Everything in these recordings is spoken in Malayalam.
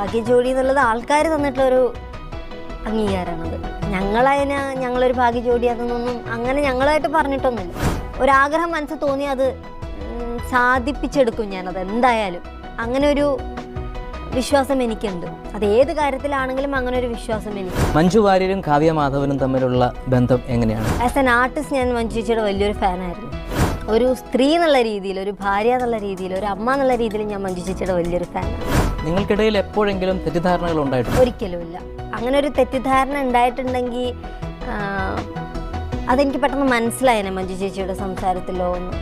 ഭാഗ്യജോഡി എന്നുള്ളത് ആൾക്കാർ തന്നിട്ടുള്ളൊരു അംഗീകാരമാണത് ഞങ്ങളതിന് ഞങ്ങളൊരു ഭാഗ്യജോഡി അതൊന്നും അങ്ങനെ ഞങ്ങളായിട്ട് പറഞ്ഞിട്ടൊന്നുമില്ല. ഒരാഗ്രഹം മനസ്സിൽ തോന്നി അത് സാധിപ്പിച്ചെടുക്കും ഞാനത് എന്തായാലും. അങ്ങനെ ഒരു വിശ്വാസം എനിക്കുണ്ട്. അത് ഏത് കാര്യത്തിലാണെങ്കിലും അങ്ങനെ ഒരു വിശ്വാസം എനിക്ക്. മഞ്ജു വാര്യരും കാവ്യ മാധവനും തമ്മിലുള്ള ബന്ധം എങ്ങനെയാണ്? ആസ് എൻ ആർട്ടിസ്റ്റ് ഞാൻ മഞ്ജു ചേച്ചിയുടെ വലിയൊരു ഫാനായിരുന്നു. ഒരു സ്ത്രീ എന്നുള്ള രീതിയിൽ ഒരു ഭാര്യ എന്നുള്ള രീതിയിൽ ഒരു അമ്മ എന്നുള്ള രീതിയിൽ ഞാൻ മഞ്ജു ചേച്ചിയുടെ വലിയൊരു ഫാനാണ്. നിങ്ങൾക്കിടയിൽ എപ്പോഴെങ്കിലും തെറ്റിദ്ധാരണകൾ ഉണ്ടായിട്ടുണ്ട്? ഒരിക്കലുമില്ല. അങ്ങനെ ഒരു തെറ്റിദ്ധാരണ ഉണ്ടായിട്ടുണ്ടെങ്കിൽ അതെനിക്ക് പെട്ടെന്ന് മനസ്സിലായേനെ മഞ്ജു ചേച്ചിയുടെ സംസാരത്തിലോ ഒന്ന്.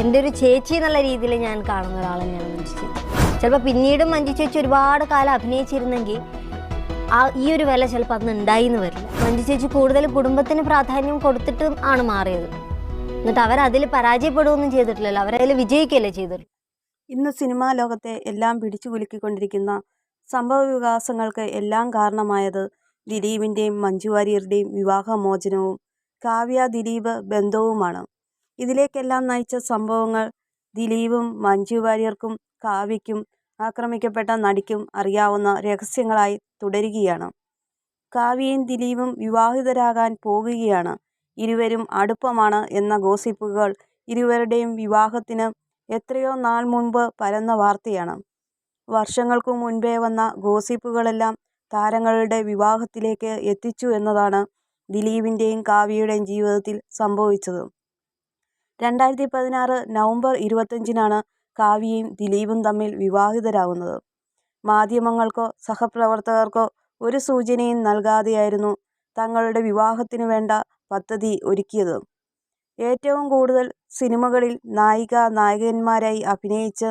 എന്റെ ഒരു ചേച്ചി എന്നുള്ള രീതിയിൽ ഞാൻ കാണുന്ന ഒരാൾ തന്നെയാണ് മഞ്ജു ചേച്ചി. ചിലപ്പോൾ പിന്നീടും മഞ്ജു ചേച്ചി ഒരുപാട് കാലം അഭിനയിച്ചിരുന്നെങ്കിൽ ആ ഈ ഒരു വില ചിലപ്പോൾ അന്ന് ഉണ്ടായി എന്ന് വരില്ല മഞ്ജു ചേച്ചി കൂടുതൽ കുടുംബത്തിന് പ്രാധാന്യം കൊടുത്തിട്ട് ആണ് മാറിയത്. എന്നിട്ട് അവരതിൽ പരാജയപ്പെടുകയൊന്നും ചെയ്തിട്ടില്ലല്ലോ. അവരതിൽ വിജയിക്കുകയല്ലേ ചെയ്തിട്ടുള്ളൂ. ഇന്ന് സിനിമാ ലോകത്തെ എല്ലാം പിടിച്ചു കുലുക്കിക്കൊണ്ടിരിക്കുന്ന സംഭവ വികാസങ്ങൾക്ക് എല്ലാം കാരണമായത് ദിലീപിന്റെയും മഞ്ജു വാര്യരുടെയും വിവാഹമോചനവും കാവ്യ ദിലീപ് ബന്ധവുമാണ്. ഇതിലേക്കെല്ലാം നയിച്ച സംഭവങ്ങൾ ദിലീപും മഞ്ജു വാര്യർക്കും കാവ്യയ്ക്കും ആക്രമിക്കപ്പെട്ട നടിക്കും അറിയാവുന്ന രഹസ്യങ്ങളായി തുടരുകയാണ്. കാവ്യയും ദിലീപും വിവാഹിതരാകാൻ പോകുകയാണ്. ഇരുവരും അടുപ്പമാണ് എന്ന ഗോസിപ്പുകൾ ഇരുവരുടെയും വിവാഹത്തിന് എത്രയോ നാൾ മുൻപ് പരന്ന വാർത്തയാണ്. വർഷങ്ങൾക്കു മുൻപേ വന്ന ഗോസിപ്പുകളെല്ലാം താരങ്ങളുടെ വിവാഹത്തിലേക്ക് എത്തിച്ചു എന്നതാണ് ദിലീപിന്റെയും കാവ്യയുടെയും ജീവിതത്തിൽ സംഭവിച്ചത്. രണ്ടായിരത്തി പതിനാറ് നവംബർ ഇരുപത്തഞ്ചിനാണ് കാവ്യയും ദിലീപും തമ്മിൽ വിവാഹിതരാകുന്നത്. മാധ്യമങ്ങൾക്കോ സഹപ്രവർത്തകർക്കോ ഒരു സൂചനയും നൽകാതെയായിരുന്നു തങ്ങളുടെ വിവാഹത്തിനു വേണ്ട പദ്ധതി ഒരുക്കിയത്. ഏറ്റവും കൂടുതൽ സിനിമകളിൽ നായിക നായകന്മാരായി അഭിനയിച്ച്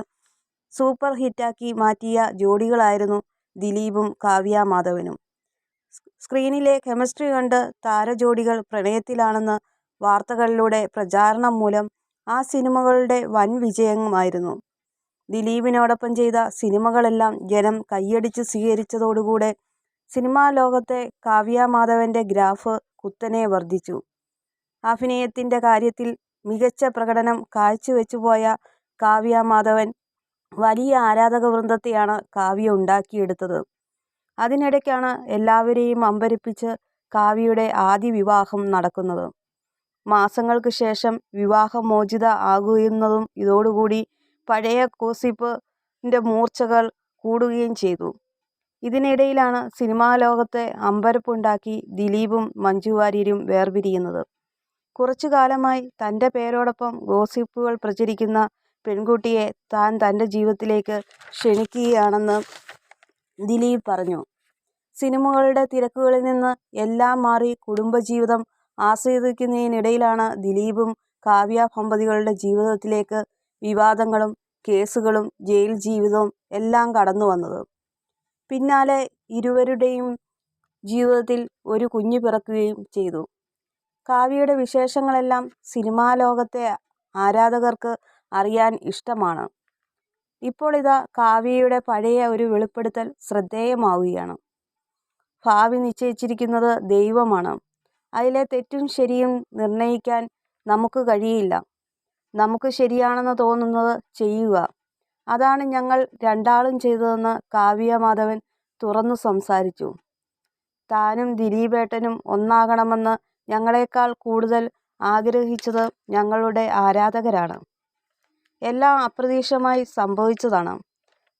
സൂപ്പർ ഹിറ്റാക്കി മാറ്റിയ ജോഡികളായിരുന്നു ദിലീപും കാവ്യ മാധവനും. സ്ക്രീനിലെ കെമിസ്ട്രി കണ്ട് താരജോഡികൾ പ്രണയത്തിലാണെന്ന് വാർത്തകളിലൂടെ പ്രചാരണം മൂലം ആ സിനിമകളുടെ വൻ വിജയമായിരുന്നു. ദിലീപിനോടൊപ്പം ചെയ്ത സിനിമകളെല്ലാം ജനം കൈയടിച്ച് സ്വീകരിച്ചതോടുകൂടെ സിനിമാ ലോകത്തെ കാവ്യ മാധവന്റെ ഗ്രാഫ് കുത്തനെ വർദ്ധിച്ചു. അഭിനയത്തിന്റെ കാര്യത്തിൽ മികച്ച പ്രകടനം കാഴ്ചവെച്ചുപോയ കാവ്യ മാധവൻ വലിയ ആരാധക വൃന്ദത്തെയാണ് കാവ്യ ഉണ്ടാക്കിയെടുത്തത്. അതിനിടയ്ക്കാണ് എല്ലാവരെയും അമ്പരിപ്പിച്ച് കാവ്യയുടെ ആദ്യ വിവാഹം നടക്കുന്നത്. മാസങ്ങൾക്ക് ശേഷം വിവാഹമോചിത ആകുന്നതും ഇതോടുകൂടി പഴയ ഗോസിപ്പിന്റെ മൂർച്ചകൾ കൂടുകയും ചെയ്തു. ഇതിനിടയിലാണ് സിനിമാ ലോകത്തെ അമ്പരപ്പുണ്ടാക്കി ദിലീപും മഞ്ജു വാര്യരും വേർപിരിയുന്നത്. കുറച്ചു കാലമായി തന്റെ പേരോടൊപ്പം ഗോസിപ്പുകൾ പ്രചരിക്കുന്ന പെൺകുട്ടിയെ താൻ തന്റെ ജീവിതത്തിലേക്ക് ക്ഷണിക്കുകയാണെന്ന് ദിലീപ് പറഞ്ഞു. സിനിമകളുടെ തിരക്കുകളിൽ നിന്ന് എല്ലാം മാറി കുടുംബജീവിതം ആസ്വദിക്കുന്നതിനിടയിലാണ് ദിലീപും കാവ്യ ദമ്പതികളുടെ ജീവിതത്തിലേക്ക് വിവാദങ്ങളും കേസുകളും ജയിൽ ജീവിതവും എല്ലാം കടന്നു വന്നത്. പിന്നാലെ ഇരുവരുടെയും ജീവിതത്തിൽ ഒരു കുഞ്ഞു പിറക്കുകയും ചെയ്തു. കാവ്യയുടെ വിശേഷങ്ങളെല്ലാം സിനിമാ ലോകത്തെ ആരാധകർക്ക് അറിയാൻ ഇഷ്ടമാണ്. ഇപ്പോൾ ഇതാ കാവ്യയുടെ പഴയ ഒരു വെളിപ്പെടുത്തൽ ശ്രദ്ധേയമാവുകയാണ്. ഭാവി നിശ്ചയിച്ചിരിക്കുന്നത് ദൈവമാണ്. അതിലെ തെറ്റും ശരിയും നിർണയിക്കാൻ നമുക്ക് കഴിയില്ല. നമുക്ക് ശരിയാണെന്ന് തോന്നുന്നത് ചെയ്യുക. അതാണ് ഞങ്ങൾ രണ്ടാളും ചെയ്തതെന്ന് കാവ്യ മാധവൻ തുറന്നു സംസാരിച്ചു. താനും ദിലീപേട്ടനും ഒന്നാകണമെന്ന് ഞങ്ങളെക്കാൾ കൂടുതൽ ആഗ്രഹിച്ചത് ഞങ്ങളുടെ ആരാധകരാണ്. എല്ലാം അപ്രതീക്ഷിതമായി സംഭവിച്ചതാണ്.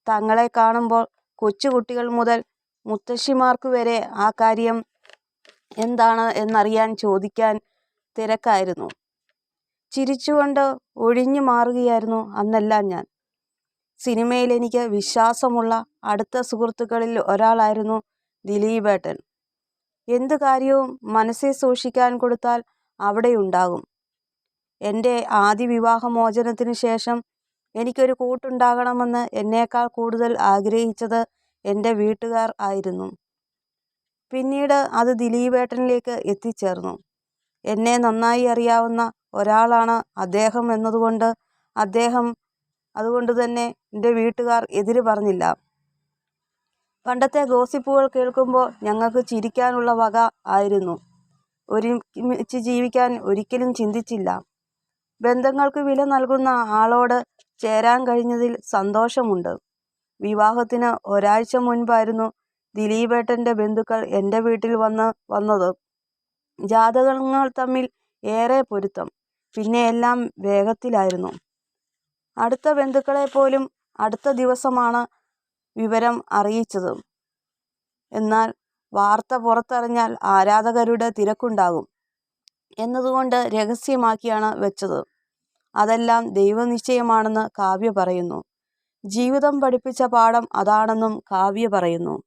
തങ്ങളെ കാണുമ്പോൾ കൊച്ചുകുട്ടികൾ മുതൽ മുത്തശ്ശിമാർക്ക് വരെ ആ കാര്യം എന്താണ് എന്നറിയാൻ ചോദിക്കാൻ തിരക്കായിരുന്നു. ചിരിച്ചുകൊണ്ട് ഒഴിഞ്ഞു മാറുകയായിരുന്നു അന്നെല്ലാം ഞാൻ. സിനിമയിൽ എനിക്ക് വിശ്വാസമുള്ള അടുത്ത സുഹൃത്തുക്കളിൽ ഒരാളായിരുന്നു ദിലീപേട്ടൻ. എന്തു കാര്യവും മനസ്സിൽ സൂക്ഷിക്കാൻ കൊടുത്താൽ അവിടെ ഉണ്ടാകും. എന്റെ ആദ്യ വിവാഹമോചനത്തിന് ശേഷം എനിക്കൊരു കൂട്ടുണ്ടാകണമെന്ന് എന്നേക്കാൾ കൂടുതൽ ആഗ്രഹിച്ചത് എന്റെ വീട്ടുകാർ ആയിരുന്നു. പിന്നീട് അത് ദിലീപേട്ടനിലേക്ക് എത്തിച്ചേർന്നു. എന്നെ നന്നായി അറിയാവുന്ന ഒരാളാണ് അദ്ദേഹം എന്നതുകൊണ്ട് അദ്ദേഹം അതുകൊണ്ട് തന്നെ എന്റെ വീട്ടുകാർ എതിര് പറഞ്ഞില്ല. പണ്ടത്തെ ഗോസിപ്പുകൾ കേൾക്കുമ്പോൾ ഞങ്ങൾക്ക് ചിരിക്കാനുള്ള വക ആയിരുന്നു. ഒരുമിച്ച് ജീവിക്കാൻ ഒരിക്കലും ചിന്തിച്ചില്ല. ബന്ധങ്ങൾക്ക് വില നൽകുന്ന ആളോട് ചേരാൻ കഴിഞ്ഞതിൽ സന്തോഷമുണ്ട്. വിവാഹത്തിന് ഒരാഴ്ച മുൻപായിരുന്നു ദിലീപേട്ടന്റെ ബന്ധുക്കൾ എന്റെ വീട്ടിൽ വന്ന് വന്നത്. ജാതകങ്ങൾ തമ്മിൽ ഏറെ പൊരുത്തം. പിന്നെ എല്ലാം വേഗത്തിലായിരുന്നു. അടുത്ത ബന്ധുക്കളെ പോലും അടുത്ത ദിവസമാണ് വിവരം അറിയിച്ചത്. എന്നാൽ വാർത്ത പുറത്തറിഞ്ഞാൽ ആരാധകരുടെ തിരക്കുണ്ടാകും എന്നതുകൊണ്ട് രഹസ്യമാക്കിയാണ് വെച്ചത്. അതെല്ലാം ദൈവനിശ്ചയമാണെന്ന് കാവ്യ പറയുന്നു. ജീവിതം പഠിപ്പിച്ച പാഠം അതാണെന്നും കാവ്യ പറയുന്നു.